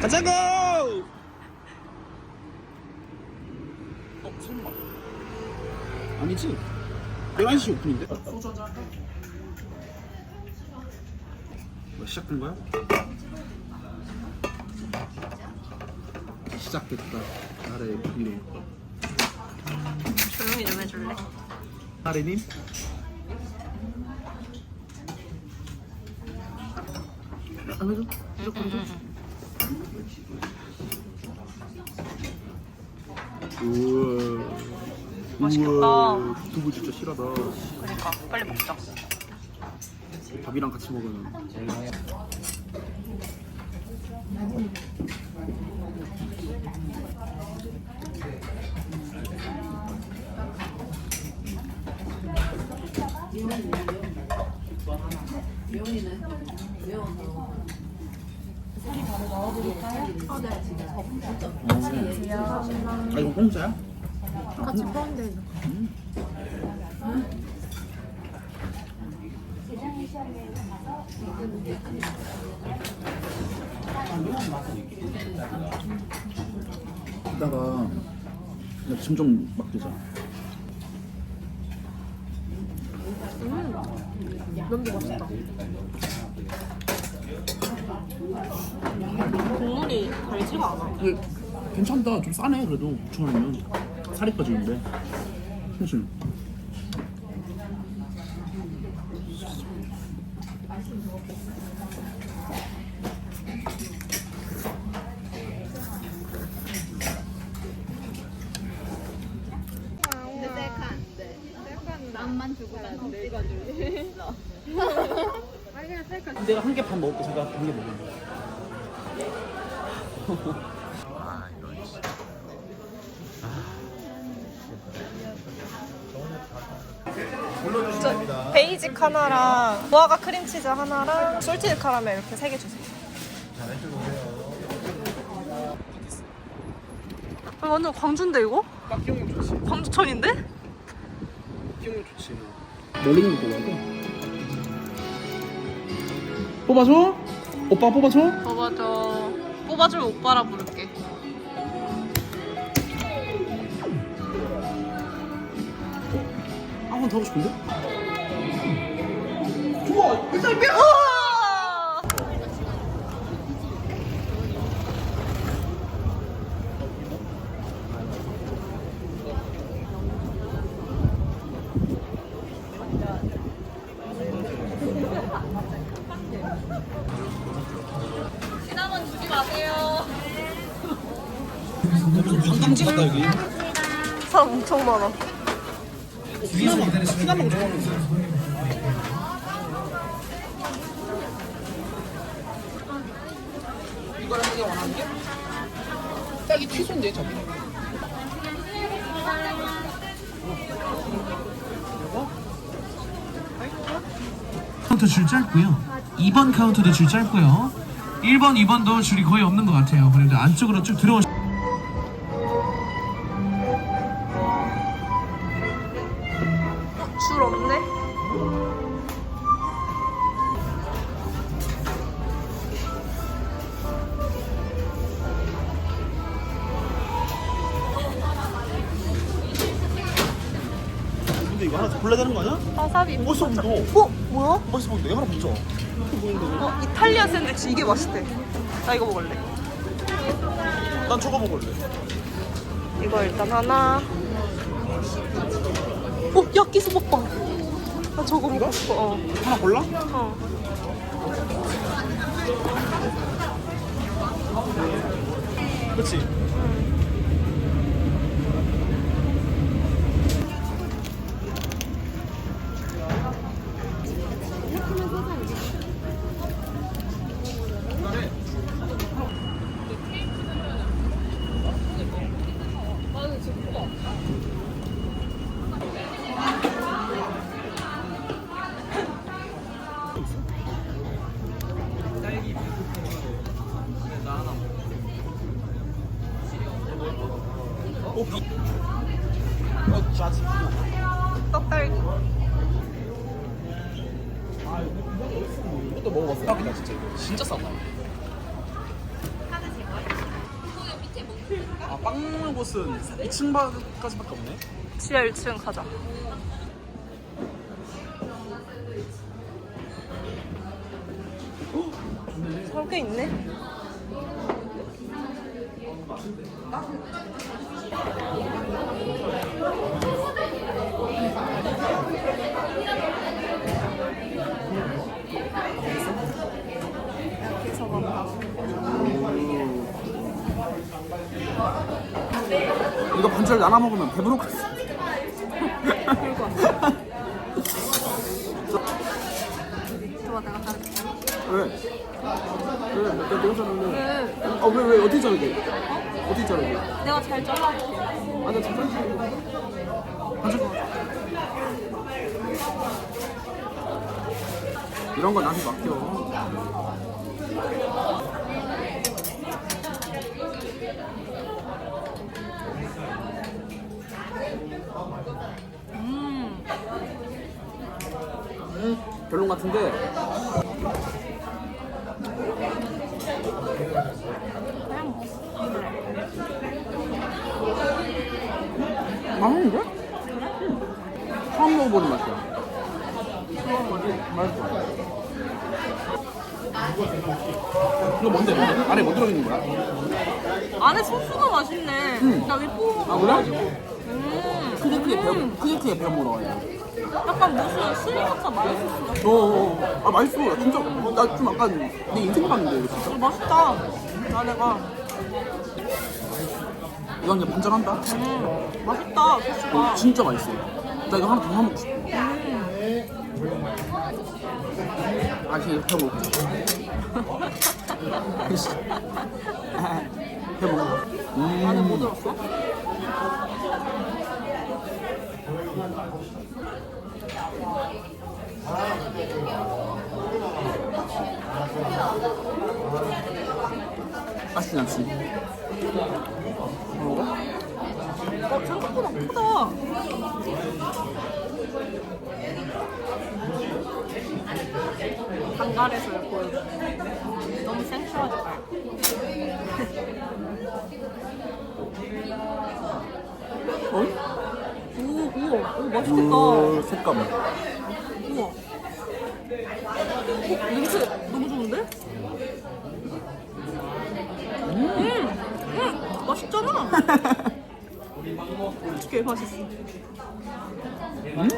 가자고! 어, 설마. 아니지? 11시 오픈인데? 소주 한잔 할까? 뭐 시작된 거야? 시작됐다. 나의 비로. 조용히 좀 해줄래? 하리님? 안 해줘? 무조건 해줘? 우와. 맛있겠다. 두부 진짜 실하다. 그러니까 빨리 먹자. 밥이랑 같이 먹으면. 아 이거 공짜야? 같이 포함돼 있는 이따가 막 되자. 면도 맛있다. 국물이 달지가 않아. 이게 괜찮다. 좀 싸네 그래도 9천 원이면 살이 빠지는데. 사실. 내가 한개반 먹을게. 제가 한 개 먹을게. 저 베이직 하나랑 무화과 크림치즈 하나랑 솔티드 카라멜 이렇게 세 개 주세요. 아, 완전 광주인데 이거? 딱 끼우면 좋지. 광주천인데? 좋지. 있는 거 뽑아줘. 뽑아줘? 오빠 뽑아줘? 뽑아줘. 뽑아주면 오빠라 부를게. 한번더 하고 싶은데? 좋아! 일단 빼! 우와! 시나몬 주지 마세요. 관광지 같다 여기. 사람 엄청 많아. 좋아하는데. 이걸 원하는 게? 딱이 취소인데 저기. 카운터 줄 짧고요. 2번 카운터도 줄 짧고요. 1번, 2번도 줄이 거의 없는 것 같아요. 그래도 안쪽으로 쭉 들어오. 줄 와사비. 멋있어 보인다. 어? 뭐야? 멋있어 보인다. 이거 하나 먹자. 어, 이탈리아 샌드위치 이게 맛있대. 나 이거 먹을래. 난 저거 먹을래. 이거 일단 하나. 어, 야끼소바빵. 나 저거 먹고 싶어. 어. 하나 골라? 어. 그렇 지. 싸다 진짜 이거. 진짜 싸다. 빵 먹는 곳은 2층까지밖에 없네. 지하 1층 가자. 설계 있네. 여기서 간다. 반절 나눠 먹으면 배부를 것 같아. 좋아 내가 잘할게. 왜? 왜? 내가 내가 자르는데. 왜? 아, 왜, 왜? 어떻게 자르게? 어떻게 자르게? 내가 잘 잘라줄게. 아, 나 잘라야지. 반절 이런 거 나한테 맡겨. 별론 같은데 맛있는데? 응. 처음 먹어보는 맛이야. 맛있어. 이거 뭔데? 뭔데? 안에 뭐 들어있는 거야? 안에 소스가 맛있네. 나위 뽑은 거아 그래? 음, 배워 크게 크게 배워 먹어야 약간 무슨 스리라차 마요소스 같아. 어어 아 맛있어 나 진짜 나좀 아까 내 인생 봤는데 이거 진짜 이거 맛있다. 안에가. 이건 이제 반절한다 음, 맛있다, 소스가. 진짜 맛있어 나 이거 하나 더 먹고 싶어 아 그냥 배 먹고 싶어 배 먹어 안에 뭐음 들었어? 맛있지 않지? 먹어? 어, 생각보다 크다. 한갈에서 약간 너무 생소하지 말고. 어? 오, 우와, 오, 맛있겠다. 오 색감 우와. 어, 냄새 너무 좋은데? 음, 음, 맛있잖아. 개 맛있어. 음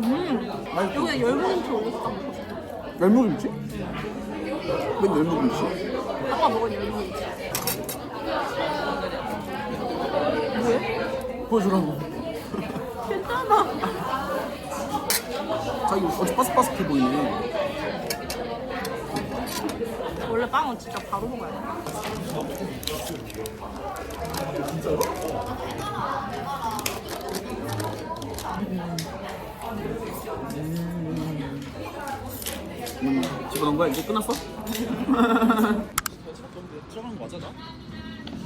음, 여기에 열무김치 올렸어. 열무김치? 웬 열무김치? 아까 먹은 열무김치. 뭐해? 보여주라고 괜찮아. 자기 어제 바삭바삭해 보이네 원래 빵은 진짜 바로 먹어야 돼. 음, 집어넣은 거야? 이제 끝났어? 들어간 거 맞아 나?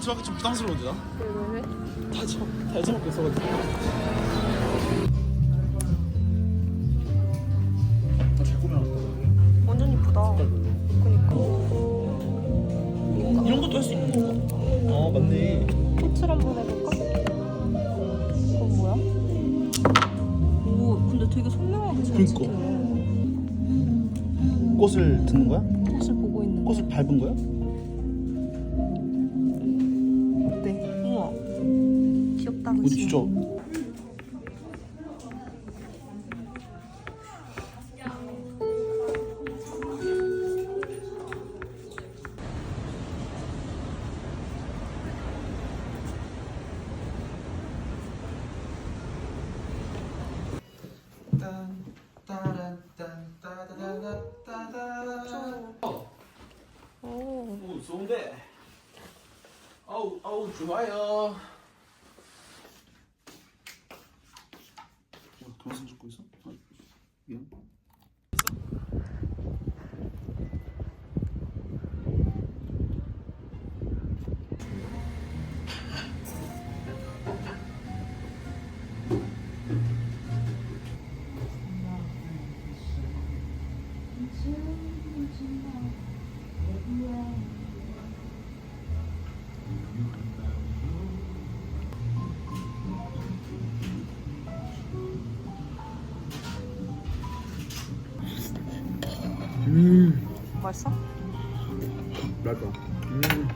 들어가기 좀 부담스러운데 나? 왜? 다 참, 다 잊어먹고 있어가지고 그니까. 꽃을 듣는 거야? 꽃을 보고 있는 거. 꽃을 밟은 거야? 어때? 우와. 귀엽다, 우리 그치? 진짜 좋아요 어, 동영상 찍고 있어? 아, 미안 음 맛있어? 맛있어 음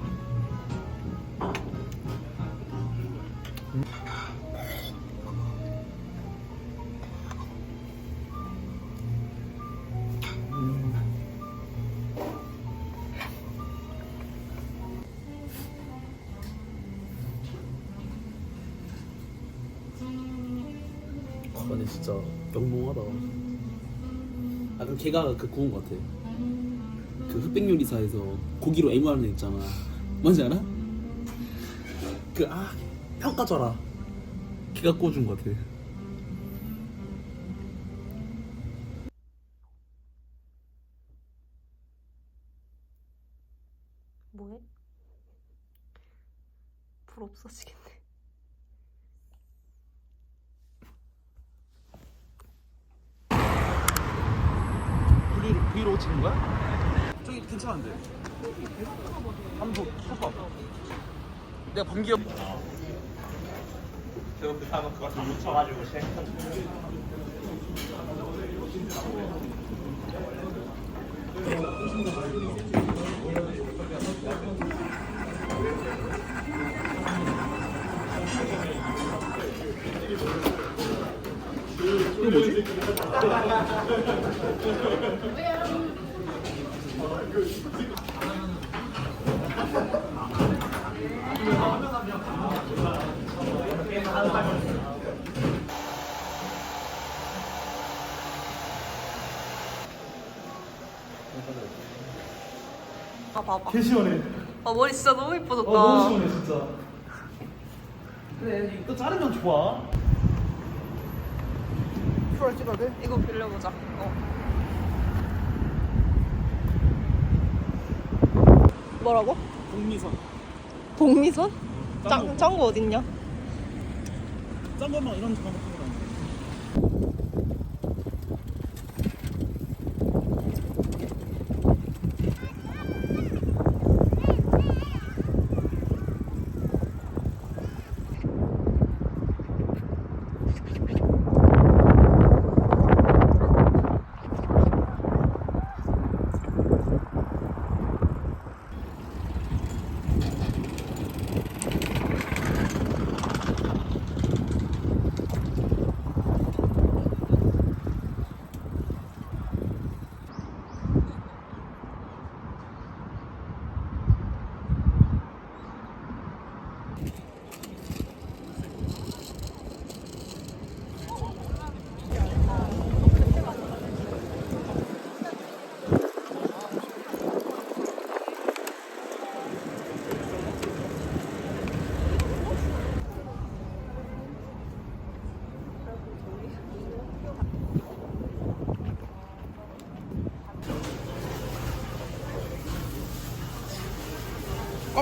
아, 근데 진짜 영롱하다. 약간 걔가 그 구운 것 같아. 그 흑백 요리사에서 고기로 애무하는 애 있잖아. 뭔지 알아? 그 아 평가줘라. 걔가 꽂은 것 같아. 뭐해? 불 없어지겠네. 브이로 찍는 거야? 저기 괜찮은데. 한번 봐. 내가 범기업. 아 봐봐. 개 시원해. 아 머리 진짜 너무 이뻐졌다. 어 너무 시원해 진짜. 그래 이거 자르면 좋아. 풀 찍어야 돼? 이거 빌려보자. 어. 뭐라고? 복미선. 복미선? 짱 짱구 어딨냐? 짠 거만 이런 거같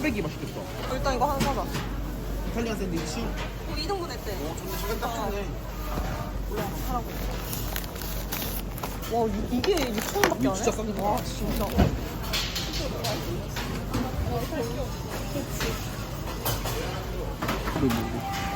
400이 맛있겠다. 어, 일단 이거 하나 사자. 이탈리안 샌드위치. 어, 2등분 했대. 근데 저게 딱 어. 하네. 올라가서 사라고. 와, 이- 이게 6천원밖에 안 해? 진짜 싼 거. 와, 진짜. 어, 이거 뭐?